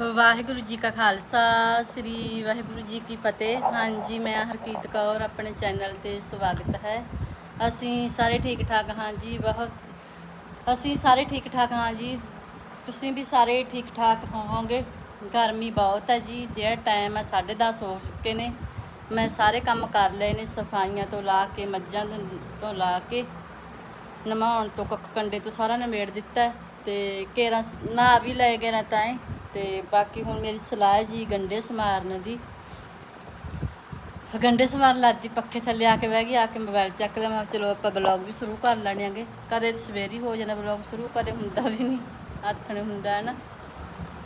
ਵਾਹਿਗੁਰੂ ਜੀ ਕਾ ਖਾਲਸਾ, ਸ੍ਰੀ ਵਾਹਿਗੁਰੂ ਜੀ ਕੀ ਫਤਿਹ। ਹਾਂਜੀ, ਮੈਂ ਹਰਕੀਤ ਕੌਰ, ਆਪਣੇ ਚੈਨਲ ਤੇ ਸਵਾਗਤ ਹੈ। ਅਸੀਂ ਸਾਰੇ ਠੀਕ ਠਾਕ ਹਾਂ ਜੀ, ਬਹੁਤ ਅਸੀਂ ਸਾਰੇ ਠੀਕ ਠਾਕ ਹਾਂ ਜੀ। ਤੁਸੀਂ ਵੀ ਸਾਰੇ ਠੀਕ ਠਾਕ ਹੋਵੋਗੇ। ਗਰਮੀ ਬਹੁਤ ਹੈ ਜੀ, ਜਿਹੜਾ ਟਾਈਮ ਹੈ 10:30 ਹੋ ਚੁੱਕੇ ਨੇ। ਮੈਂ ਸਾਰੇ ਕੰਮ ਕਰ ਲਏ ਨੇ, ਸਫਾਈਆਂ ਤੋਂ ਲਾ ਕੇ, ਮੱਝਾਂ ਦੇ, ਤੋਂ ਲਾ ਕੇ। ਨਮਾਉਣ ਤੋਂ ਕੱਖ ਕੰਡੇ ਤੋਂ ਸਾਰਾ ਨਿਬੇੜ ਦਿੱਤਾ ਹੈ ਤੇ ਕੇਰਾ ਨਹਾ ਵੀ ਲੈ ਗਏ ਨਾ ਤਾਂ ਤੇ ਬਾਕੀ ਹੁਣ ਮੇਰੀ ਸਲਾਹ ਹੈ ਜੀ ਗੰਡੇ ਸਮਾਰਨ ਦੀ। ਗੰਡੇ ਸਮਾਰ ਲਾਦੀ ਪੱਖੇ ਥੱਲੇ ਆ ਕੇ ਬਹਿ ਗਈ, ਆ ਕੇ ਮੋਬਾਈਲ ਚੱਕ ਲਿਆ, ਮੈਂ ਕਿਹਾ ਚਲੋ ਆਪਾਂ ਬਲੌਗ ਵੀ ਸ਼ੁਰੂ ਕਰ ਲੈਣਾਂਗੇ ਕਦੇ ਸਵੇਰੀ ਹੋ ਜਾਂਦਾ ਬਲੌਗ ਸ਼ੁਰੂ, ਕਦੇ ਹੁੰਦਾ ਵੀ ਨਹੀਂ ਹੱਥ ਨਹੀਂ ਹੁੰਦਾ ਹੈ ਨਾ।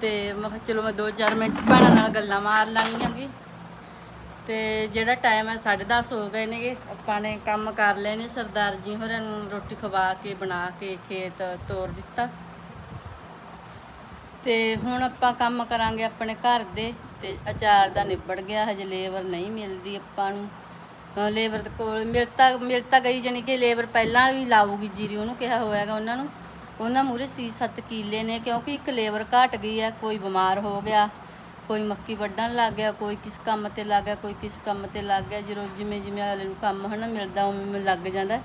ਤੇ ਮੈਂ ਕਿਹਾ ਚਲੋ ਮੈਂ 2-4 ਮਿੰਟ ਭੈਣਾਂ ਨਾਲ ਗੱਲਾਂ ਮਾਰ ਲਾਂਗੀਆਂਗੀ ਤੇ ਜਿਹੜਾ ਟਾਈਮ ਹੈ 10:30 ਹੋ ਗਏ ਨੇਗੇ। ਆਪਾਂ ਨੇ ਕੰਮ ਕਰ ਲਏ ਨੇ ਸਰਦਾਰ ਜੀ ਹੋਰਾਂ ਨੂੰ ਰੋਟੀ ਖਵਾ ਕੇ, ਬਣਾ ਕੇ, ਖੇਤ ਤੋਰ ਦਿੱਤਾ। ਤੇ ਹੁਣ ਆਪਾਂ ਕੰਮ ਕਰਾਂਗੇ ਆਪਣੇ ਘਰ ਦੇ ਤੇ ਅਚਾਰ ਦਾ ਨਿਬੜ ਗਿਆ, ਹਜੇ ਲੇਬਰ ਨਹੀਂ ਮਿਲਦੀ ਆਪਾਂ ਨੂੰ। ਲੇਬਰ ਦੇ ਕੋਲ ਮਿਲਤਾ ਮਿਲਤਾ ਗਈ ਜਾਣੀ ਕਿ ਲੇਬਰ ਪਹਿਲਾਂ ਵੀ ਲਾਊਗੀ, ਜੀਰੀ ਉਹਨੂੰ ਕਿਹਾ ਹੋਇਆਗਾ ਉਹਨਾਂ ਨੂੰ। ਉਹਨਾਂ ਮੂਰੇ ਸੀ ਸੱਤ ਕੀਲੇ ਨੇ, ਕਿਉਂਕਿ ਇੱਕ ਲੇਬਰ ਘਟ ਗਈ ਹੈ, ਕੋਈ ਬਿਮਾਰ ਹੋ ਗਿਆ, ਕੋਈ ਮੱਕੀ ਵੱਢਣ ਲੱਗ ਗਿਆ, ਕੋਈ ਕਿਸ ਕੰਮ ਤੇ ਲੱਗ ਗਿਆ, ਕੋਈ ਕਿਸ ਕੰਮ ਤੇ ਲੱਗ ਗਿਆ, ਜਦੋਂ ਜਿਵੇਂ ਜਿਵੇਂ ਅਗਲੇ ਨੂੰ ਕੰਮ ਹਨਾ ਮਿਲਦਾ ਉਵੇਂ ਲੱਗ ਜਾਂਦਾ।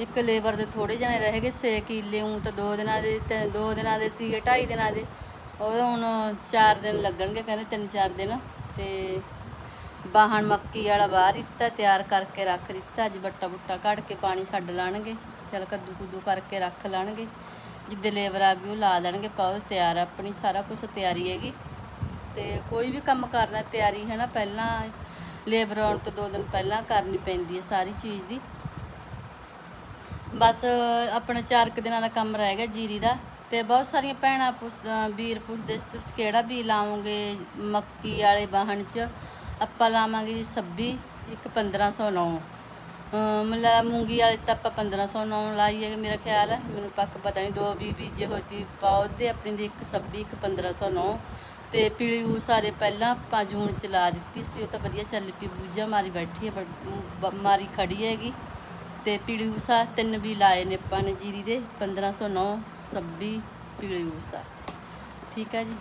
ਇੱਕ ਲੇਬਰ ਦੇ ਥੋੜੇ ਜਣੇ ਰਹਿ ਗਏ 6 ਕਿੱਲੇ, ਉਂ ਤਾਂ ਦੋ ਦਿਨਾਂ ਦੇ ਤੇ ਦੋ ਦਿਨਾਂ ਦੇ ਤੀਏ ਢਾਈ ਦਿਨਾਂ ਦੇ। ਉਹ ਹੁਣ 4 ਦਿਨ ਲੱਗਣਗੇ ਕਹਿੰਦੇ, ਤਿੰਨ ਚਾਰ ਦਿਨ। ਤੇ ਬਾਹਣ ਮੱਕੀ ਵਾਲਾ ਬਾਹਰ ਦਿੱਤਾ, ਤਿਆਰ ਕਰਕੇ ਰੱਖ ਦਿੱਤਾ। ਅੱਜ ਬੱਟਾ ਬੁੱਟਾ ਕੱਢ ਕੇ ਪਾਣੀ ਛੱਡ ਲਾਣਗੇ। ਚਲ ਕੱਦੂ ਕੁੱਦੂ ਕਰਕੇ ਰੱਖ ਲਾਣਗੇ। ਜਿੱਦੇ ਲੇਬਰ ਆ ਗਈ, ਉਹ ਲਾ ਦੇਣਗੇ ਪਾਉ ਤਿਆਰ ਆਪਣੀ, ਸਾਰਾ ਕੁਝ ਤਿਆਰੀ ਹੈਗੀ। ਤੇ ਕੋਈ ਵੀ ਕੰਮ ਕਰਨਾ, ਤਿਆਰੀ ਹੈ ਨਾ, ਪਹਿਲਾਂ ਲੇਬਰ ਆਉਣ ਤੋਂ ਦੋ ਦਿਨ ਪਹਿਲਾਂ ਕਰਨੀ ਪੈਂਦੀ ਹੈ ਸਾਰੀ ਚੀਜ਼ ਦੀ। ਬਸ ਆਪਣਾ ਚਾਰ ਕੁ ਦਿਨਾਂ ਦਾ ਕੰਮ ਰਹਿ ਗਿਆ ਜੀਰੀ ਦਾ ਤੇ ਬਹੁਤ ਸਾਰੀਆਂ ਭੈਣਾਂ ਪੁੱਛ ਵੀਰ ਪੁੱਛਦੇ ਸੀ, ਤੁਸੀਂ ਕਿਹੜਾ ਬੀ ਲਾਓਗੇ ਮੱਕੀ ਵਾਲੇ ਵਾਹਣ 'ਚ? ਆਪਾਂ ਲਾਵਾਂਗੇ ਜੀ 26 ਇੱਕ 1509 ਮਤਲਬ ਮੂੰਗੀ ਵਾਲੇ ਤਾਂ ਆਪਾਂ 1509 ਲਾਈ ਹੈ ਮੇਰਾ ਖਿਆਲ ਹੈ। ਮੈਨੂੰ ਪੱਕ ਪਤਾ ਨਹੀਂ, ਦੋ ਵੀ ਬੀਜੇ ਹੋਏ ਸੀ ਪੌਦੇ ਆਪਣੀ ਦੀ ਇੱਕ 26 ਇੱਕ 1509 ਤੇ ਪੀਲੀ ਉਹ ਸਾਰੇ ਪਹਿਲਾਂ ਆਪਾਂ ਜੂਨ ਚ ਲਾ ਦਿੱਤੀ ਸੀ, ਉਹ ਤਾਂ ਵਧੀਆ ਚੱਲ ਪਈ, ਬੂਝਾ ਮਾਰੀ ਬੈਠੀ ਹੈ ਬ- ਮਾਰੀ ਖੜੀ ਹੈਗੀ। ਤੇ ਪੀਲੀ ਊਸਾ ਤਿੰਨ ਵੀ ਲਾਏ ਨੇ ਆਪਾਂ ਨੇ ਜੀਰੀ ਦੇ 1509 26 ਪੀਲੀ ਊਸਾ ਠੀਕ ਆ ਜੀ।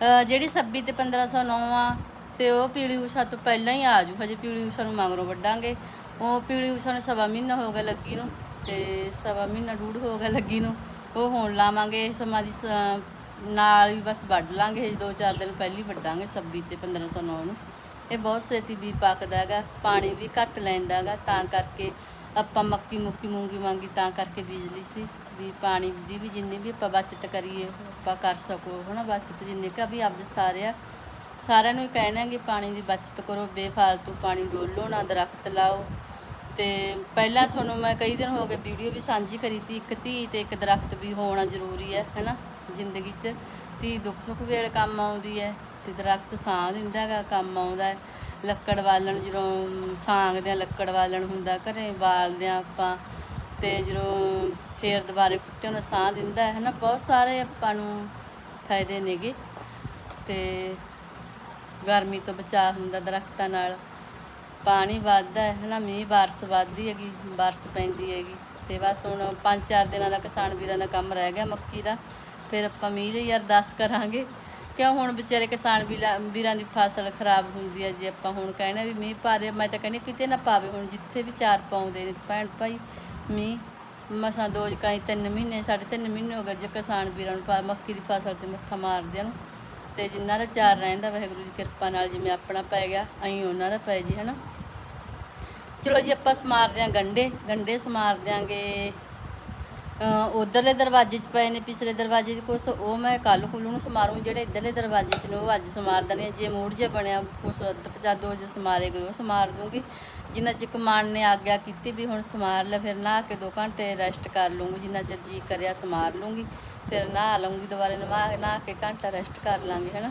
ਅਹ ਜਿਹੜੀ 26 ਤੇ 1509 ਆ, ਤੇ ਉਹ ਪੀਲੀ ਊਸਾ ਤੋਂ ਪਹਿਲਾਂ ਹੀ ਆ ਜੂ ਹਜੇ ਪੀਲੀ ਊਸਾ ਨੂੰ ਮਗਰੋਂ ਵੱਢਾਂਗੇ। ਉਹ ਪੀਲੀ ਊਸਾ ਨੂੰ ਸਵਾ ਮਹੀਨਾ ਹੋ ਗਿਆ ਲੱਗੀ ਨੂੰ, ਤੇ ਸਵਾ ਮਹੀਨਾ ਡੂਢ ਹੋ ਗਿਆ ਲੱਗੀ ਨੂੰ। ਉਹ ਹੁਣ ਲਾਵਾਂਗੇ, ਸਮਾਂ ਦੀ ਸ- ਨਾਲ ਹੀ ਬਸ ਵੱਢ ਲਾਂਗੇ। ਹਜੇ ਦੋ ਚਾਰ ਦਿਨ ਪਹਿਲੀ ਵੱਢਾਂਗੇ 26 ਤੇ 1509 ਨੂੰ। ਇਹ ਬਹੁਤ ਛੇਤੀ ਵੀ ਪੱਕਦਾ ਹੈਗਾ, ਪਾਣੀ ਵੀ ਘੱਟ ਲੈਂਦਾ ਹੈਗਾ, ਤਾਂ ਕਰਕੇ ਆਪਾਂ ਮੱਕੀ ਮੁੱਕੀ ਮੂੰਗੀ ਮਾਂਗੀ ਤਾਂ ਕਰਕੇ ਬੀਜ ਲਈ ਸੀ, ਵੀ ਪਾਣੀ ਦੀ ਵੀ ਜਿੰਨੀ ਵੀ ਆਪਾਂ ਬਚਤ ਕਰੀਏ, ਆਪਾਂ ਕਰ ਸਕੋ, ਹਨਾ ਬਚਤ ਜਿੰਨੀ ਕਾ ਵੀ ਆਪਦੇ ਸਾਰੇ ਆ ਸਾਰਿਆਂ ਨੂੰ ਹੀ ਕਹਿਣਾ ਕਿ ਪਾਣੀ ਦੀ ਬਚਤ ਕਰੋ, ਬੇਫਾਲਤੂ ਪਾਣੀ ਡੋਲੋ, ਨਾ ਦਰਖਤ ਲਾਓ। ਤੇ ਪਹਿਲਾਂ ਤੁਹਾਨੂੰ ਮੈਂ ਕਈ ਦਿਨ ਹੋ ਗਏ ਵੀਡੀਓ ਵੀ ਸਾਂਝੀ ਕਰੀ ਤੀ, ਇੱਕ ਧੀ ਤੇ ਇੱਕ ਦਰਖਤ ਵੀ ਹੋਣਾ ਜ਼ਰੂਰੀ ਹੈ, ਹੈਨਾ, ਜ਼ਿੰਦਗੀ 'ਚ। ਧੀ ਦੁੱਖ ਸੁੱਖ ਵੇਲੇ ਕੰਮ ਆਉਂਦੀ ਹੈ ਤੇ ਦਰਖਤ ਸਾਹ ਦਿੰਦਾ ਹੈਗਾ, ਕੰਮ ਆਉਂਦਾ ਹੈ। ਲੱਕੜ ਬਾਲਣ ਜਦੋਂ ਸਾਂਗਦੇ ਆ ਲੱਕੜ ਬਾਲਣ ਹੁੰਦਾ, ਘਰੇ ਬਾਲਦੇ ਆ ਆਪਾਂ ਤੇ ਜਦੋਂ ਫੇਰ ਦੁਬਾਰੇ ਪੁੱਟੇ ਉਹਨਾਂ ਸਾਹ ਦਿੰਦਾ ਹੈ ਨਾ ਬਹੁਤ ਸਾਰੇ ਆਪਾਂ ਨੂੰ ਫਾਇਦੇ ਨੇਗੇ ਤੇ ਗਰਮੀ ਤੋਂ ਬਚਾਅ ਹੁੰਦਾ ਦਰਖਤਾਂ ਨਾਲ। ਪਾਣੀ ਵੱਧਦਾ ਹੈ ਨਾ ਮੀਂਹ ਬਾਰਸ ਵੱਧਦੀ ਹੈਗੀ, ਬਾਰਿਸ਼ ਪੈਂਦੀ ਹੈਗੀ ਤੇ ਬਸ ਹੁਣ 5-4 ਦਿਨਾਂ ਦਾ ਕਿਸਾਨ ਵੀਰਾਂ ਦਾ ਕੰਮ ਰਹਿ ਗਿਆ ਮੱਕੀ ਦਾ। ਫਿਰ ਆਪਾਂ ਮੀਂਹ ਲਈ ਅਰਦਾਸ ਕਰਾਂਗੇ। ਕਿਉਂ ਹੁਣ ਵਿਚਾਰੇ ਕਿਸਾਨ ਵੀਰਾ- ਵੀਰਾਂ ਦੀ ਫਸਲ ਖਰਾਬ ਹੁੰਦੀ ਹੈ ਜੇ, ਆਪਾਂ ਹੁਣ ਕਹਿਣਾ ਵੀ ਮੀਂਹ ਪਾ ਰਿਹਾ। ਮੈਂ ਤਾਂ ਕਹਿੰਦੀ ਕਿਤੇ ਨਾ ਪਾਵੇ, ਹੁਣ ਜਿੱਥੇ ਵੀ ਚਾਰ ਪਾਉਂਦੇ ਨੇ। ਭੈਣ ਭਾਈ, ਮੀਂਹ ਮਸਾਂ ਦੋ ਕਾਈ ਤਿੰਨ ਮਹੀਨੇ, ਸਾਢੇ ਤਿੰਨ ਮਹੀਨੇ ਹੋ ਗਏ ਜੇ ਕਿਸਾਨ ਵੀਰਾਂ ਨੂੰ ਪਾ- ਮੱਕੀ ਦੀ ਫਸਲ ਤੇ ਮੱਥਾ ਮਾਰਦੇ ਹਨ ਤੇ ਜਿੰਨਾ ਦਾ ਚਾਰ ਰਹਿੰਦਾ, ਵਾਹਿਗੁਰੂ ਦੀ ਕਿਰਪਾ ਨਾਲ ਜਿਵੇਂ ਆਪਣਾ ਪੈ ਗਿਆ ਐਂ ਉਹਨਾਂ ਦਾ ਪੈ ਜੀ, ਹਨਾ। ਚਲੋ ਜੀ, ਆਪਾਂ ਸਮਾਰ ਦਿਆਂ ਗੰਡੇ। ਗੰਡੇ ਸਮਾਰ ਦਿਆਂਗੇ। ਉਧਰਲੇ ਦਰਵਾਜ਼ੇ 'ਚ ਪਏ ਨੇ, ਪਿਛਲੇ ਦਰਵਾਜ਼ੇ 'ਚ ਕੁਛ, ਉਹ ਮੈਂ ਕੱਲ ਕੁੱਲੂ ਨੂੰ ਸਮਾਰੂੰ, ਜਿਹੜੇ ਇਧਰਲੇ ਦਰਵਾਜ਼ੇ 'ਚ ਨੇ, ਉਹ ਅੱਜ ਸਮਾਰ ਦਨੇ ਜੇ ਮੂਡ ਜੇ ਬਣਿਆ, ਕੁਛ ਅੱਧ ਪਚਾ ਦੋ ਜੇ ਸਮਾਰੇ ਗਏ, ਉਹ ਸਮਾਰ ਦੂੰਗੀ। ਜਿੰਨਾ ਚਿਰ ਕਮਾਨ ਨੇ ਆਗਿਆ ਕੀਤੀ ਵੀ ਹੁਣ ਸਮਾਰ ਲੈ, ਫਿਰ ਨਹਾ ਕੇ 2 ਘੰਟੇ ਰੈਸਟ ਕਰ ਲੂੰਗੀ। ਜਿੰਨਾ ਚਿਰ ਜੀ ਕਰਿਆ ਸਮਾਰ ਲੂੰਗੀ, ਫਿਰ ਨਹਾ ਲੂੰਗੀ ਦੁਬਾਰੇ, ਨਹਾ ਨਹਾ ਕੇ ਘੰਟਾ ਰੈਸਟ ਕਰ ਲਾਂਗੇ, ਹਨਾ।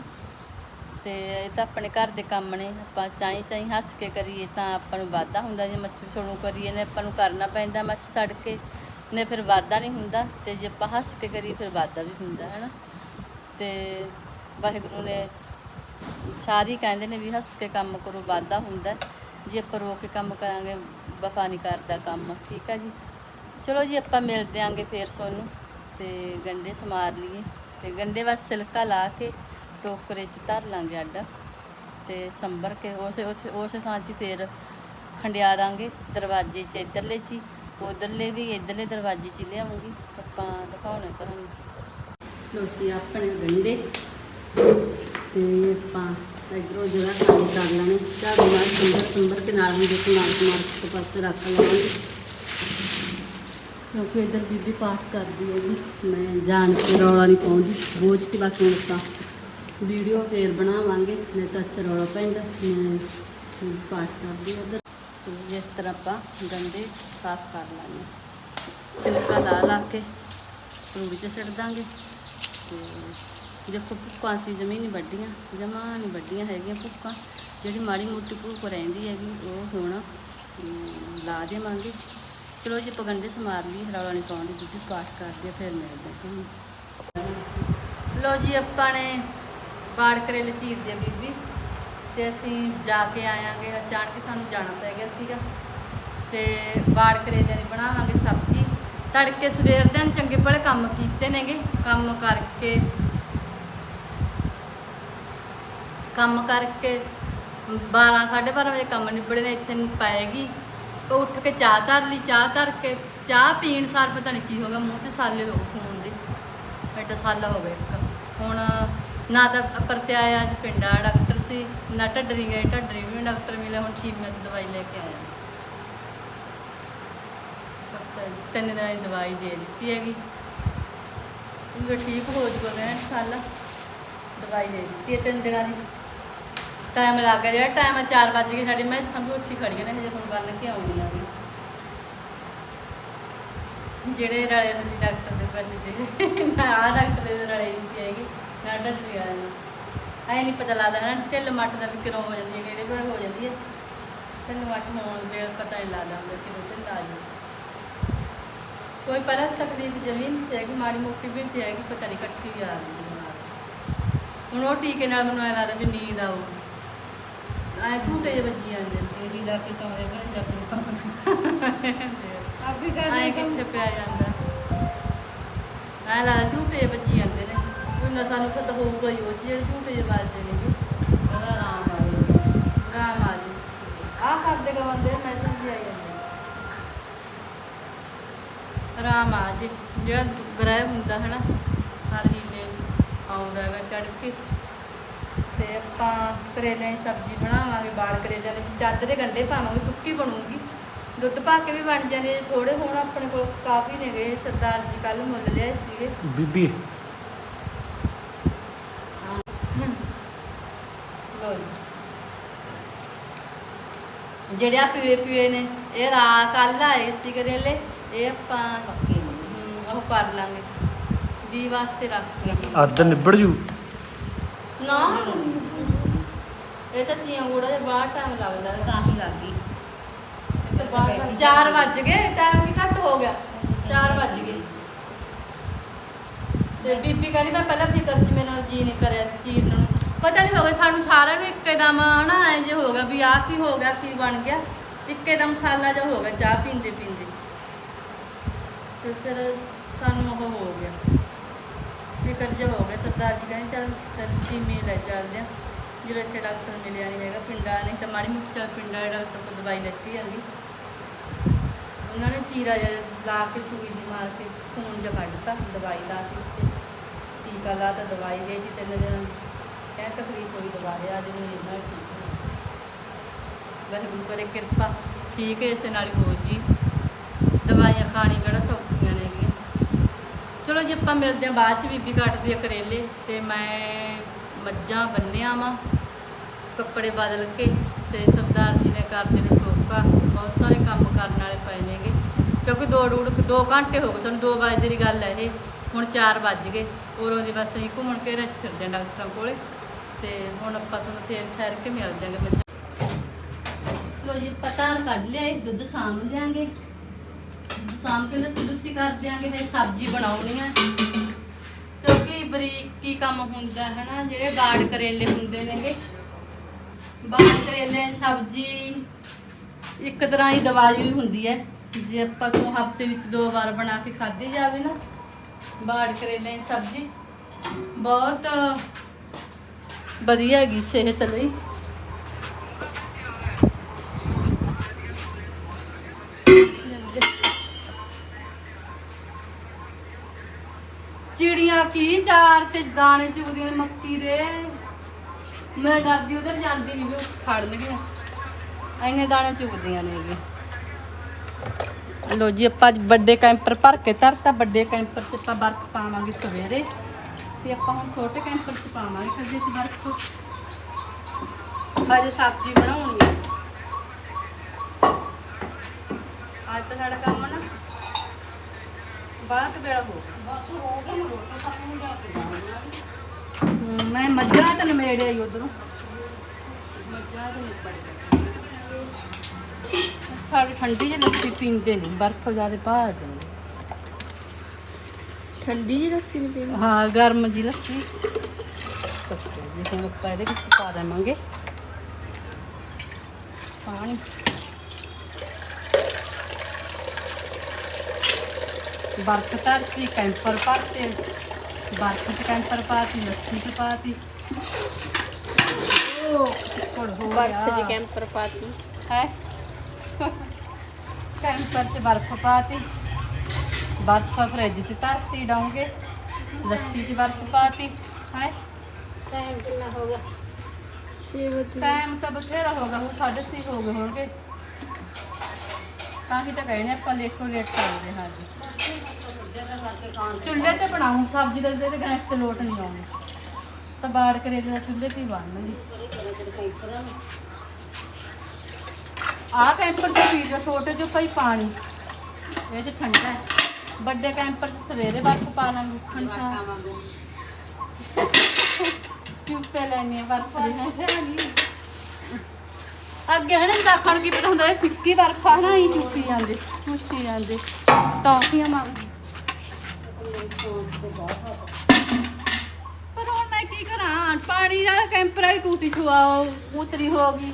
ਤੇ ਇਹ ਤਾਂ ਆਪਣੇ ਘਰ ਦੇ ਕੰਮ ਨੇ, ਆਪਾਂ ਚਾਈ ਚਾਈ ਹੱਸ ਕੇ ਕਰੀਏ ਤਾਂ ਆਪਾਂ ਨੂੰ ਵਾਧਾ ਹੁੰਦਾ, ਜੇ ਮੱਛੂ ਛੋੜੂ ਕਰੀਏ ਨੇ, ਆਪਾਂ ਨੂੰ ਕਰਨਾ ਪੈਂਦਾ ਮੱਛ ਸੜ ਕੇ। ਨੇ ਫਿਰ ਵਾਧਾ ਨਹੀਂ ਹੁੰਦਾ ਤੇ ਜੇ ਆਪਾਂ ਹੱਸ ਕੇ ਕਰੀਏ ਫਿਰ ਵਾਧਾ ਵੀ ਹੁੰਦਾ ਹੈ ਨਾ ਤੇ ਵਾਹਿਗੁਰੂ ਨੇ ਸਾਰੀ ਕਹਿੰਦੇ ਨੇ ਵੀ ਹੱਸ ਕੇ ਕੰਮ ਕਰੋ, ਵਾਧਾ ਹੁੰਦਾ। ਜੇ ਆਪਾਂ ਰੋ ਕੇ ਕੰਮ ਕਰਾਂਗੇ, ਵਫਾ ਨਹੀਂ ਕਰਦਾ ਕੰਮ, ਠੀਕ ਹੈ ਜੀ? ਚਲੋ ਜੀ, ਆਪਾਂ ਮਿਲ ਦਿਆਂਗੇ ਫੇਰ ਸੋਨੂੰ ਤੇ ਗੰਡੇ ਸਮਾਰ ਲਈਏ ਤੇ ਗੰਡੇ ਬਸ ਸਿਲਕਾ ਲਾ ਕੇ ਟੋਕਰੇ 'ਚ ਧਰ ਲਾਂਗੇ ਅੱਡ ਤੇ ਸੰਭਰ ਕੇ, ਉਸੇ ਉਥੇ- ਉਸੇ ਥਾਂ 'ਚ ਹੀ ਫੇਰ ਖੰਡਿਆ ਦਾਂਗੇ, ਦਰਵਾਜ਼ੇ 'ਚ, ਇੱਧਰਲੇ 'ਚ ਉਧਰਲੇ ਵੀ ਇੱਧਰਲੇ ਦਰਵਾਜ਼ੇ 'ਚ ਲਿਆਉਂਗੀ। ਆਪਾਂ ਦਿਖਾਉਣੇ ਤੁਹਾਨੂੰ ਲੋਸੀ ਆਪਣੇ ਗੰਡੇ। ਤੇ ਆਪਾਂ ਇਧਰੋਂ ਜਗ੍ਹਾ ਖਾਲੀ ਕਰ ਲੈਣੇ, ਝਾੜੂ ਨਾਲ ਸੁੰਦਰ ਸੁੰਦਰ ਕੇ ਨਾਲ ਵੀ ਦੇਖੋ, ਨਾਲ ਮਾਰ ਕੇ ਪਾਸੇ ਰੱਖ ਲਵਾਂਗੇ। ਕਿਉਂਕਿ ਇੱਧਰ ਬੀਬੀ ਪਾਠ ਕਰਦੀ ਹੈਗੀ। ਮੈਂ ਜਾਣ ਕੇ ਰੌਲਾ ਨਹੀਂ ਪਾਉਂਦੀ। ਬੋਝ ਕੇ ਬਾਕੀ ਹੁਣ ਆਪਾਂ ਵੀਡੀਓ ਫੇਰ ਬਣਾਵਾਂਗੇ, ਨਹੀਂ ਤਾਂ ਇੱਥੇ ਰੌਲਾ ਪੈਂਦਾ। ਮੈਂ ਪਾਠ ਕਰਦੀ ਹਾਂ ਉੱਧਰ ਚਲੋ ਜਿਸ ਤਰ੍ਹਾਂ ਆਪਾਂ ਗੰਡੇ ਸਾਫ਼ ਕਰ ਲਾਂਗੇ। ਸਿਲਕਾ ਲਾ ਲਾ ਕੇ ਰੂੜੀ 'ਚ ਸਿੱਟ ਦਾਂਗੇ। ਤੇ ਦੇਖੋ ਭੁੱਕਾਂ ਸੀ ਜਮੀ ਨਹੀਂ ਵੱਡੀਆਂ ਜਮਾ ਨਹੀਂ ਵੱਡੀਆਂ ਹੈਗੀਆਂ ਭੁੱਕਾਂ ਜਿਹੜੀ ਮਾੜੀ ਮੋਟੀ ਭੁੱਕ ਰਹਿੰਦੀ ਹੈਗੀ, ਉਹ ਹੁਣ ਲਾ ਦੇਵਾਂਗੇ। ਚਲੋ ਜੀ ਪਗੰਡੇ ਸਮਾਰ ਲਈ ਰੌਲਾ ਨਹੀਂ ਪਾਉਂਦੀ ਬੀਬੀ ਪਾਠ ਕਰਦੇ ਫਿਰ ਮਿਲਦੇ ਤੁਹਾਨੂੰ। ਲੋ ਜੀ, ਆਪਾਂ ਨੇ ਬਾੜ ਕਰੇਲੇ ਚੀਰਦੇ ਆ ਬੀਬੀ। ਤੇ ਅਸੀਂ ਜਾ ਕੇ ਆਇਆਂਗੇ, ਅਚਾਨਕ ਸਾਨੂੰ ਜਾਣਾ ਪੈ ਗਿਆ ਸੀਗਾ। ਤੇ ਬਾੜ ਕਰੇਲਿਆਂ ਦੀ ਬਣਾਵਾਂਗੇ ਸਬਜ਼ੀ। ਤੜਕੇ ਸਵੇਰ ਦੇ ਚੰਗੇ ਭਲੇ ਕੰਮ ਕੀਤੇ ਨੇਗੇ। ਕੰਮ ਕਰਕੇ ਕੰਮ ਕਰਕੇ 12 12:30 ਵਜੇ ਕੰਮ ਨਿਬੜੇ ਨੇ ਇੱਥੇ ਨੂੰ ਪਏਗੀ। ਉੱਠ ਕੇ ਚਾਹ ਧਰ ਲਈ, ਚਾਹ ਧਰ ਕੇ, ਚਾਹ ਪੀਣ ਸਾਰ ਪਤਾ ਨਹੀਂ ਕੀ ਹੋ ਗਿਆ, ਮੂੰਹ 'ਚ ਸਾਲੇ ਹੋ ਖੂਨ ਦੇ। ਐਡਾ ਸਾਲਾ ਹੋ ਗਿਆ ਹੁਣ ਨਾ ਤਾਂ ਪਰਤਿਆਇਆ ਅੱਜ ਪਿੰਡਾ ਡਾਕਟਰ ਸੀ ਨਾ ਢੱਡਰੀ ਗਏ ਢੱਡਰੀ ਵੀ ਡਾਕਟਰ ਮਿਲਿਆ ਹੁਣ ਚੀਮੇ 'ਚ ਦਵਾਈ ਲੈ ਕੇ ਆਇਆ। ਪਤਾ ਨੀ, ਤਿੰਨ ਦਿਨਾਂ ਦੀ ਦਵਾਈ ਦੇ ਦਿੱਤੀ ਹੈਗੀ। ਉਹ ਠੀਕ ਹੋ ਜੂਗਾ ਮੈਂ ਸਾਲਾ ਦਵਾਈ ਦੇ ਦਿੱਤੀ ਹੈ ਤਿੰਨ ਦਿਨਾਂ ਦੀ। ਟਾਈਮ ਲੱਗ ਗਿਆ ਜਿਹੜਾ ਟਾਈਮ 4 ਵਜ ਗਏ ਸਾਡੀ ਮੈਂ ਸਭ ਉੱਥੇ ਹੀ ਨੇ ਹਜੇ ਹੁਣ ਬੰਨ ਕੇ ਆਉਣੀ ਆ ਜਿਹੜੇ ਰਲੇ ਹੁੰਦੀ ਡਾਕਟਰ ਦੇ ਪੈਸੇ ਦੇ ਨਾ ਆ ਡਾਕਟਰ ਦੇ ਰਲੇ ਨਹੀਂ ਹੈਗੇ ਨਾ ਡੱਡਰੀ ਵਾਲੇ ਐ ਨਹੀਂ ਪਤਾ ਲੱਗਦਾ ਹੈ ਢਿੱਲ ਮੱਠ ਦਾ ਵੀ ਕਿਰੋਂ ਹੋ ਜਾਂਦੀ ਹੈ ਕਿਹੜੇ ਵੇਲੇ ਹੋ ਜਾਂਦੀ ਹੈ। ਢਿੱਲ ਮੱਠ ਹੋਣ ਵੇਲੇ ਪਤਾ ਨਹੀਂ ਲੱਗਦਾ ਹੁੰਦਾ ਕਿਰੋਂ ਢਿੱਲ ਆ ਜੀ ਕੋਈ ਪਹਿਲਾਂ ਤਕਲੀਫ ਜ਼ਮੀਨ ਸੇ ਕਿ ਮਾੜੀ ਮੋਟੀ ਵੀ ਤੇ ਹੈਗੀ ਪਤਾ ਨਹੀਂ ਇਕੱਠੀ ਆ ਰਹੀ ਹੁਣ ਉਹ ਟੀਕੇ ਨਾਲ ਮੈਨੂੰ ਐ ਲੱਗਦਾ ਵੀ ਨੀਂਦ ਆਉ ਐ ਝੂਟੇ ਜਿਹੇ ਵੱਜੀ ਜਾਂਦੇ ਤੇਰੀ ਲਾ ਕੇ ਕਮਰੇ ਬਣ ਜਾਂਦੇ ਆਪੀ ਕਰਨੇ ਕੰਮ। ਕਿੱਥੇ ਪਿਆ ਜਾਂਦਾ। ਐ ਲੱਗਦਾ ਝੂਟੇ ਵੱਜੀ ਜਾਂਦੇ ਨਸ਼ਾ ਨੁਸ਼ਾ ਤਾਂ ਹੋਊਗਾ ਹੀ ਉਹ 'ਚ, ਜਿਹੜੇ ਝੂਟੇ ਜਿਹੇ ਨੇ ਜੀ। ਆ ਜੀ। ਜਿਹੜਾ ਗ੍ਰਹਿ ਹੁੰਦਾ ਹੈ ਨਾ, ਹਰ ਹੀਲੇ ਆਉਂਦਾ ਹੈਗਾ ਚੜ ਕੇ। ਤੇ ਆਪਾਂ ਕਰੇਲੇ ਦੀ ਸਬਜ਼ੀ ਬਣਾਵਾਂਗੇ ਬਾਹਰ ਕਰੇਲੇ ਵਿੱਚ ਚਾਦਰ ਦੇ ਗੰਡੇ ਪਾਵਾਂਗੇ, ਸੁੱਕੀ ਬਣੂਗੀ। ਦੁੱਧ ਪਾ ਕੇ ਵੀ ਬਣ ਜਾਂਦੇ ਥੋੜੇ ਹੁਣ, ਆਪਣੇ ਕੋਲ ਕਾਫੀ ਨੇਗੇ। ਸਰਦਾਰ ਜੀ ਕੱਲ ਮੁੱਲ ਲਿਆ ਸੀਗੇ। ਬੀਬੀ ਜਿਹੜੇ ਆ ਪੀਲੇ ਪੀਲੇ ਨੇ ਇਹ ਰਾ ਕੱਲ ਆਏ ਸੀ ਕਰੇਲੇ ਇਹ ਆਪਾਂ ਪੱਕੇ ਹਮ, ਉਹ ਕਰ ਲਾਂਗੇ। ਦੀ ਵਾਸਤੇ ਰੱਖ ਲਾਂਗੇ। ਅੱਧ ਨਿਬੜ ਜੂ? ਨਾ। ਇਹ ਤਾਂ ਚੀਆਂ ਗੋੜਾ ਦੇ ਬਾਹਰ ਟਾਈਮ ਲੱਗਦਾ ਹੈ। ਕਾਫੀ ਲੱਗ ਗਈ। ਬਾਹਰ ਚਾਰ ਵੱਜ ਗਏ ਟਾਈਮ ਵੀ ਘੱਟ ਹੋ ਗਿਆ। 4 ਵੱਜ ਗਏ। ਤੇ ਬੀਬੀ ਕਹਿੰਦੀ ਮੈਂ ਪਹਿਲਾਂ ਫਿਕਰ ਚ ਮੇਰੇ ਨਾਲ ਜੀ ਨਹੀਂ ਕਰਿਆ ਚੀਰਨ ਨੂੰ ਪਤਾ ਨਹੀਂ ਹੋ ਗਿਆ, ਸਾਨੂੰ ਸਾਰਿਆਂ ਨੂੰ ਇੱਕਦਮ ਹਨਾ, ਐ ਜੇ ਹੋ ਗਿਆ ਵੀ ਆਹ ਕੀ ਹੋ ਗਿਆ, ਕੀ ਬਣ ਗਿਆ। ਇੱਕਦਮ ਮਸਾਲਾ ਜਿਹਾ ਹੋ ਗਿਆ, ਚਾਹ ਪੀਂਦੇ ਪੀਂਦੇ। ਤੇ ਫਿਰ ਸਾਨੂੰ ਉਹ ਹੋ ਗਿਆ। ਫਿਕਰ ਜਿਹਾ ਹੋ ਗਿਆ, ਸਰਦਾਰ ਜੀ ਕਹਿੰਦੇ ਚੱਲ ਚੱਲ ਚੀਮੀ ਲੈ ਚੱਲਦੇ ਆ। ਜਦੋਂ ਇੱਥੇ ਡਾਕਟਰ ਮਿਲਿਆ ਨਹੀਂ ਹੈਗਾ, ਪਿੰਡਾਂ ਨਹੀਂ ਤਾਂ ਮਾੜੀ ਮੁੱਠੀ ਚੱਲ ਪਿੰਡਾਂ ਦੇ ਡਾਕਟਰ ਕੋਲ ਦਵਾਈ ਲੈਤੀ ਜਾਂਦੀ ਉਹਨਾਂ ਨੇ ਚੀਰਾ ਜਿਹਾ ਲਾ ਕੇ, ਸੂਈ ਜੀ ਮਾਰ ਕੇ, ਖੂਨ ਜਿਹਾ ਕੱਢਤਾ, ਦਵਾਈ ਲਾ ਕੇ ਟੀਕਾ ਲਾ ਤਾਂ, ਦਵਾਈ ਦੇ ਜੀ ਤਿੰਨ ਦਿਨ ਕਹਿ ਤਕਲੀਫ ਹੋਈ ਦੁਬਾਰੇ ਅੱਜ ਨੂੰ ਇਹਨਾਂ ਠੀਕ ਹੈ। ਵਾਹਿਗੁਰੂ ਕਰੇ ਕਿਰਪਾ, ਠੀਕ ਹੈ ਇਸੇ ਨਾਲ ਹੋ ਜੀ। ਦਵਾਈਆਂ ਖਾਣੀ ਕਿਹੜਾ ਸੌਖੀਆਂ ਨੇਗੀਆਂ ਚਲੋ ਜੀ ਆਪਾਂ ਮਿਲਦੇ ਹਾਂ ਬਾਅਦ ਚ ਬੀਬੀ ਕੱਟਦੀ ਆ ਕਰੇਲੇ, ਤੇ ਮੈਂ ਮੱਝਾਂ ਬੰਨਿਆ ਵਾਂ, ਕੱਪੜੇ ਬਦਲ ਕੇ, ਤੇ ਸਰਦਾਰ ਜੀ ਨੇ ਕਰਦੇ ਨੇ ਟੋਕਾ ਬਹੁਤ ਸਾਰੇ ਕੰਮ ਕਰਨ ਵਾਲੇ ਪਏ ਨੇਗੇ, ਕਿਉਂਕਿ ਦੋ ਡੂੜ, ਦੋ ਘੰਟੇ ਹੋ ਗਏ ਸਾਨੂੰ 2 ਵਜੇ ਦੀ ਗੱਲ ਹੈ ਇਹ। ਹੁਣ 4 ਵੱਜ ਗਏ ਉਰੋਂ ਦੀ ਬਸ ਅਸੀਂ ਘੁੰਮਣ ਕੇ ਰਚ ਫਿਰਦੇ ਹਾਂ ਡਾਕਟਰਾਂ ਕੋਲੇ। ਤੇ ਹੁਣ ਆਪਾਂ ਤੁਹਾਨੂੰ ਫੇਰ ਠਹਿਰ ਕੇ ਮਿਲ ਜਾਾਂਗੇ ਮੱਝਾਂ ਲੋ ਜੀ ਪਤਾਰ ਕੱਢ ਲਿਆ ਇਹ ਦੁੱਧ ਸਾਂਭ ਦਿਆਂਗੇ ਦੁੱਧ ਸਾਂਭ ਕੇ ਲੱਸੀ ਲੁੱਸੀ ਕਰ ਦਿਆਂਗੇ ਤੇ ਸਬਜ਼ੀ ਬਣਾਉਣੀ ਆ। ਕਿਉਂਕਿ ਬਰੀਕ ਕੀ ਕੰਮ ਹੁੰਦਾ ਹੈ ਨਾ ਜਿਹੜੇ ਬਾੜ ਕਰੇਲੇ ਹੁੰਦੇ ਨੇਗੇ। ਬਾੜ ਕਰੇਲੇ, ਸਬਜ਼ੀ, ਇੱਕ ਤਰ੍ਹਾਂ ਹੀ ਦਵਾਈ ਵੀ ਹੁੰਦੀ ਹੈ। ਜੇ ਆਪਾਂ ਤੋਂ ਹਫ਼ਤੇ ਵਿੱਚ ਦੋ ਵਾਰ ਬਣਾ ਕੇ ਖਾਧੀ ਜਾਵੇ ਨਾ, ਬਾੜ ਕਰੇਲੇ ਸਬਜ਼ੀ, ਬਹੁਤ ਵਧੀਆ ਹੈਗੀ ਸਿਹਤ ਲਈ। ਚਿੜੀਆਂ ਕੀ ਚਾਰ ਤੇ ਦਾਣੇ ਚੁਗਦੀਆਂ ਨੇ ਮੱਕੀ ਦੇ। ਮੈਂ ਡਰਦੀ ਉਧਰ ਜਾਂਦੀ ਨਹੀਂ ਵੀ ਉਹ ਖੜਨਗੀਆਂ ਐਨੇ ਦਾਣੇ ਚੁਗਦੀਆਂ ਨੇ ਇਹ। ਲੋ ਜੀ, ਆਪਾਂ ਅੱਜ ਵੱਡੇ ਕੈਂਪਰ ਭਰ ਕੇ ਧਰਤਾ। ਵੱਡੇ ਕੈਂਪਰ 'ਚ ਆਪਾਂ ਬਰਫ਼ ਪਾਵਾਂਗੇ ਸਵੇਰੇ। ਤੇ ਆਪਾਂ ਹੁਣ ਛੋਟੇ ਕੈਂਪਰ 'ਚ ਪਾਵਾਂਗੇ ਖੱਜੇ 'ਚ ਬਰਫ਼ ਹਜੇ ਸਬਜ਼ੀ ਬਣਾਉਣੀ ਹੈ ਅੱਜ ਤਾਂ ਸਾਡਾ ਕੰਮ ਨਾ ਬੜਾ ਤੇ ਵੇਲਾ ਹੋ ਮੈਂ ਮੱਝਾਂ ਤੇ ਨਮੇੜਿਆ ਹੀ ਉਧਰੋਂ। ਮੱਝਾਂ ਤੇ ਨਿਪੜ ਗਿਆ ਸਾਡੇ ਠੰਡੀ ਜਿਹੀ ਲੱਸੀ ਪੀਂਦੇ ਨਹੀਂ ਬਰਫ਼ ਜ਼ਿਆਦਾ ਪਾ ਦਿੰਦੇ। ਠੰਡੀ ਜੀ ਲੱਸੀ ਨਹੀਂ ਪੀਣੀ। ਹਾਂ ਗਰਮ ਜੀ ਲੱਸੀ। ਸੱਚੀ ਜੀ ਹੁਣ ਆਪਾਂ ਇਹਦੇ ਵਿੱਚ ਪਾ ਦੇਵਾਂਗੇ। ਪਾਣੀ। ਬਰਫ਼ ਧਰਤੀ ਕੈਂਪਰ ਭਰਤੇ। ਬਰਫ਼ ਚ ਕੈਂਪਰ ਪਾਤੀ ਲੱਸੀ ਚ ਪਾਤੀ। ਉਹ ਕੋੜ ਹੋ ਬਰਫ ਜੀ ਗਿਆ ਕੈਂਪਰ ਪਾਤੀ। ਹੈ? ਕੈਂਪਰ ਚ ਬਰਫ਼ ਪਾਤੀ। ਬਰਫ਼ ਫਰਿੱਜ ਚ ਧਰਤੀ ਡਾਉਂਗੇ ਲੱਸੀ ਚ ਬਰਫ਼ ਪਾਤੀ ਹੈ? ਟਾਈਮ ਕਿੰਨਾ ਹੋ ਗਿਆ? 6 ਵਜੇ। ਟਾਈਮ ਤਾਂ ਬਥੇਰਾ ਹੋ ਗਿਆ ਹੁਣ 6:30 ਹੋ ਗਏ ਹੋਣਗੇ। ਤਾਂ ਹੀ ਤਾਂ ਨੇ ਆਪਾਂ ਲੇਟੋ ਲੇਟ ਕਰਦੇ ਹਾਂ ਜੀ ਚੁੱਲ੍ਹੇ ਤੇ ਬਣਾਉਂ ਸਬਜ਼ੀ ਦਾ ਇਹਦੇ ਗੈਸ ਤੇ ਲੋਟ ਨਹੀਂ ਆਉਣੀ ਤਾਂ ਬਾੜ ਕਰੇਲੇ ਦਾ ਚੁੱਲ੍ਹੇ ਤੇ ਹੀ ਬਣਨਗੀ ਆਹ ਕੈਂਪਰ ਚ ਪੀ ਲਓ ਛੋਟੇ ਜੋ ਭਾਈ ਪਾਣੀ ਇਹ ਚ ਠੰਡਾ ਹੈ। ਵੱਡੇ ਕੈਂਪਰ ਚ ਸਵੇਰੇ ਬਰਫ਼ ਪਾ ਲਾਂਗੇ। ਹੁਣ ਸ਼ਾਮ ਕਿਉਂ ਪੈ ਲੈਣੀ ਬਰਫ਼ ਦੀ ਅੱਗੇ ਹਣੇ ਦਾਖਣ ਕੀ ਪਤਾ ਹੁੰਦਾ ਇਹ ਫਿੱਕੀ ਬਰਫ਼ ਆ ਨਾ ਹੀ ਚੂਸੀ ਜਾਂਦੇ ਚੂਸੀ ਜਾਂਦੇ ਟੌਫੀਆਂ ਮੰਗ। ਪਰ ਹੁਣ ਮੈਂ ਕੀ ਕਰਾਂ ਪਾਣੀ ਦਾ ਕੈਂਪਰਾ ਹੀ ਟੂਟੀ ਛੁਆਓ ਉਤਰੀ ਹੋ ਗਈ।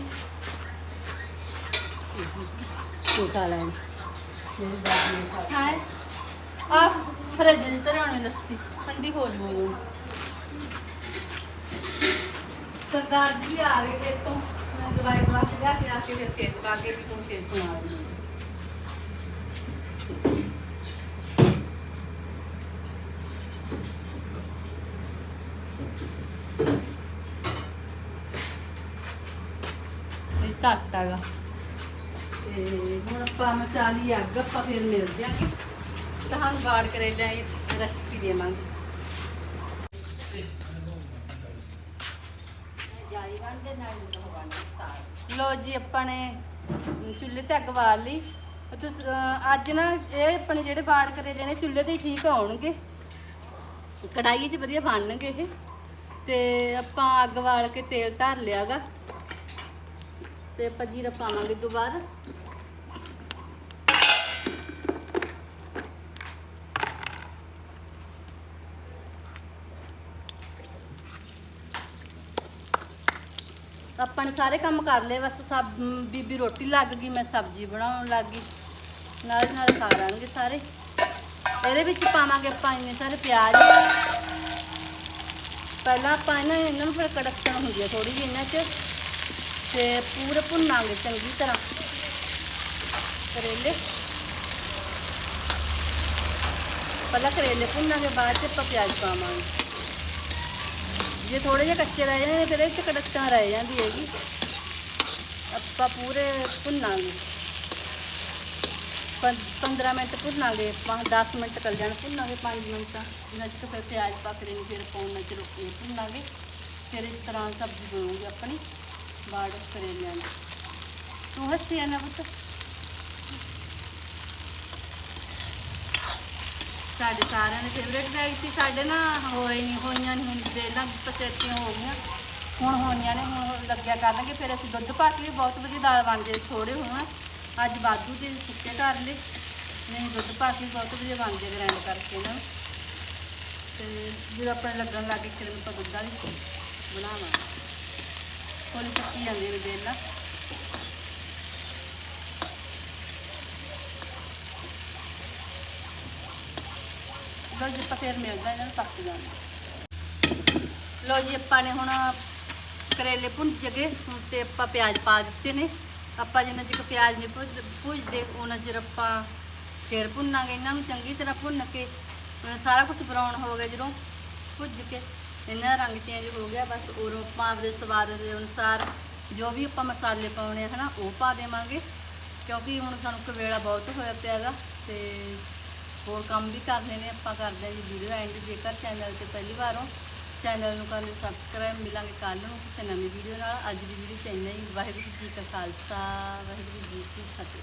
ਉਠਾ ਲੈਣ। ਹਾਏ ਆ ਫਰਿੱਜ ਦੀ ਤਰ੍ਹਾਂ ਲੱਸੀ, ਠੰਡੀ ਹੋ ਜੂ ਹੁਣ ਸਰਦਾਰ ਜੀ ਵੀ ਆ ਗਏ ਖੇਤੋਂ। ਮੈਂ ਦਵਾਈ ਦਵਾ ਕੇ ਲਿਆ ਕੇ ਆ ਕੇ ਫਿਰ ਖੇਤ ਪਾ ਕੇ ਵੀ ਹੁਣ ਖੇਤ ਤੋਂ ਆ ਗਈ। ਇਹ ਘੱਟ ਤੇ ਹੁਣ ਆਪਾਂ ਮਸਾਲੀ ਅੱਗ ਆਪਾਂ ਫਿਰ ਮਿਲ ਜਾਾਂਗੇ ਤੁਹਾਨੂੰ ਬਾੜ ਕਰੇਲਿਆਂ ਦੀ ਰੈਸਪੀ ਦੇਵਾਂਗੇ ਲੋ ਜੀ, ਆਪਾਂ ਨੇ ਚੁੱਲ੍ਹੇ ਤੇ ਅੱਗ ਬਾਲ ਲਈ। ਤੁਸੀਂ ਅੱਜ ਨਾ ਇਹ ਆਪਣੇ ਜਿਹੜੇ ਬਾੜ ਕਰੇਲੇ ਨੇ, ਚੁੱਲ੍ਹੇ ਤੇ ਹੀ ਠੀਕ ਆਉਣਗੇ ਕੜਾਈ 'ਚ ਵਧੀਆ ਬਣਨਗੇ ਇਹ। ਤੇ ਆਪਾਂ ਅੱਗ ਬਾਲ ਕੇ ਤੇਲ ਧਰ ਲਿਆਗਾ। ਤੇ ਆਪਾਂ ਜੀਰਾ ਪਾਵਾਂਗੇ ਦੁਬਾਰਾ। ਆਪਾਂ ਨੇ ਸਾਰੇ ਕੰਮ ਕਰ ਲਏ, ਬਸ ਸਬ ਬੀਬੀ ਰੋਟੀ ਲੱਗ ਗਈ, ਮੈਂ ਸਬਜ਼ੀ ਬਣਾਉਣ ਲੱਗ ਗਈ। ਨਾਲ ਦੀ ਨਾਲ ਖਾ ਲਾਂਗੇ ਸਾਰੇ। ਇਹਦੇ ਵਿੱਚ ਪਾਵਾਂਗੇ ਆਪਾਂ ਇੰਨੇ ਸਾਰੇ ਪਿਆਜ਼। ਪਹਿਲਾਂ ਆਪਾਂ ਇਹਨਾਂ ਇਹਨਾਂ ਨੂੰ ਫਿਰ ਕੜਕਣ ਹੁੰਦੀ ਹੈ ਥੋੜੀ ਜਿਹੀ ਇਹਨਾਂ 'ਚ। ਤੇ ਪੂਰੇ ਭੁੰਨਾਂਗੇ ਚੰਗੀ ਤਰ੍ਹਾਂ। ਕਰੇਲੇ। ਪਹਿਲਾਂ ਕਰੇਲੇ ਭੁੰਨਾਂਗੇ, ਬਾਅਦ 'ਚ ਆਪਾਂ ਪਿਆਜ਼ ਪਾਵਾਂਗੇ। ਜੇ ਥੋੜੇ ਜਿਹੇ ਕੱਚੇ ਰਹਿ ਜਾਂਦੇ ਫਿਰ ਇਹ 'ਚ ਕੜਕਤਾਂ ਰਹਿ ਜਾਂਦੀ ਹੈਗੀ। ਆਪਾਂ ਪੂਰੇ ਭੁੰਨਾਂਗੇ। 15 ਮਿੰਟ ਭੁੰਨਾਂਗੇ ਆਪਾਂ 10 ਮਿੰਟ ਕੱਲ ਜਾਣ ਭੁੰਨਾਂਗੇ 5 ਮਿੰਟ। ਇਹਨਾਂ 'ਚ ਫਿਰ ਪਿਆਜ਼ ਪਾ ਕੇ ਦੇਣੀ, ਫਿਰ ਪਾਉਣ ਚ ਰੋਟੀ ਭੁੰਨਾਂਗੇ। ਫਿਰ ਇਸ ਤਰ੍ਹਾਂ ਸਬਜ਼ੀ ਬਣੂਗੀ ਆਪਣੀ ਬਾੜ ਕਰੇਲਿਆਂ ਦੀ ਤੂੰ ਹੱਸੀ ਆ ਨਾ ਪੁੱਤ? ਸਾਡੇ ਸਾਰਿਆਂ ਦੇ ਫੇਵਰੇਟ ਬੈਗ ਸੀ। ਸਾਡੇ ਨਾ ਹੋਏ ਨਹੀਂ ਹੋਈਆਂ ਨਹੀਂ ਹੁਣ ਵੇਲਾਂ ਪਸੇਤੀਆਂ ਹੋ ਗਈਆਂ। ਹੁਣ ਹੋਈਆਂ ਨੇ, ਹੁਣ ਲੱਗਿਆ ਕਰਨਗੇ, ਫਿਰ ਅਸੀਂ ਦੁੱਧ ਪਾ ਕੇ ਵੀ ਬਹੁਤ ਵਧੀਆ ਦਾਲ ਬਣ ਜੇ ਥੋੜੇ ਹੋਣ। ਅੱਜ ਵਾਧੂ ਤੇ ਸੁੱਕੇ ਕਰ ਲਏ ਨਹੀਂ, ਦੁੱਧ ਪਾ ਕੇ ਬਹੁਤ ਵਧੀਆ ਬਣਦੇ ਗ੍ਰਾਈਂਡ ਕਰਕੇ ਨਾ। ਨੂੰ ਤੇ ਜਦੋਂ ਆਪਣੇ ਲੱਗਣ ਲੱਗ ਗਏ, ਫਿਰ ਆਪਾਂ ਦੁੱਧ ਵਾਲੀ ਬਣਾਵਾਂਗੇ। ਹੌਲੀ ਪੱਕੀ ਜਾਂਦੀ ਨੇ ਵੇਲਾਂ ਲੋ ਜੀ ਆਪਾਂ ਫਿਰ ਮਿਲਦਾ ਇਹਨਾਂ ਨੂੰ ਪੱਕ ਜਾਣਾ ਲੋ ਜੀ, ਆਪਾਂ ਨੇ ਹੁਣ ਕਰੇਲੇ ਭੁੰਨ ਜਗੇ ਹੁਣ ਤੇ ਆਪਾਂ ਪਿਆਜ਼ ਪਾ ਦਿੱਤੇ ਨੇ। ਆਪਾਂ ਜਿੰਨਾ ਚਿਰ ਪਿਆਜ਼ ਨਹੀਂ ਭੁੱਜ ਭੁੱਜਦੇ ਉਹਨਾਂ ਚਿਰ ਆਪਾਂ ਫਿਰ ਭੁੰਨਾਂਗੇ। ਇਹਨਾਂ ਨੂੰ ਚੰਗੀ ਤਰ੍ਹਾਂ ਭੁੰਨ ਕੇ ਸਾਰਾ ਕੁਝ ਬਰਾਊਨ ਹੋ ਗਿਆ ਜਦੋਂ ਭੁੱਜ ਕੇ। ਇਹਨਾਂ ਦਾ ਰੰਗ ਚੇਂਜ ਹੋ ਗਿਆ। ਬਸ ਉਦੋਂ ਆਪਾਂ ਆਪਦੇ ਸਵਾਦ ਦੇ ਅਨੁਸਾਰ ਜੋ ਵੀ ਆਪਾਂ ਮਸਾਲੇ ਪਾਉਣੇ ਆ ਹਨਾ, ਉਹ ਪਾ ਦੇਵਾਂਗੇ। ਕਿਉਂਕਿ ਹੁਣ ਸਾਨੂੰ ਕਵੇਲਾ ਬਹੁਤ ਹੋਇਆ ਪਿਆਗਾ ਤੇ ਹੋਰ ਕੰਮ ਵੀ ਕਰਨੇ ਨੇ ਆਪਾਂ ਕਰਦੇ ਹਾਂ ਜੀ ਵੀਡੀਓ ਐਂਡ ਜੇਕਰ ਚੈਨਲ ਤੇ ਪਹਿਲੀ ਵਾਰ ਹੋ ਚੈਨਲ ਨੂੰ ਕਰ ਲਿਓ ਸਬਸਕ੍ਰਾਈਬ ਮਿਲਾਂਗੇ ਕੱਲ ਨੂੰ ਕਿਸੇ ਨਵੀਂ ਵੀਡੀਓ ਨਾਲ। ਅੱਜ ਦੀ ਵੀਡੀਓ ਚ ਹੀ। ਵਾਹਿਗੁਰੂ ਜੀ ਕਾ ਖਾਲਸਾ, ਵਾਹਿਗੁਰੂ ਜੀ ਕੀ ਫਤਿਹ।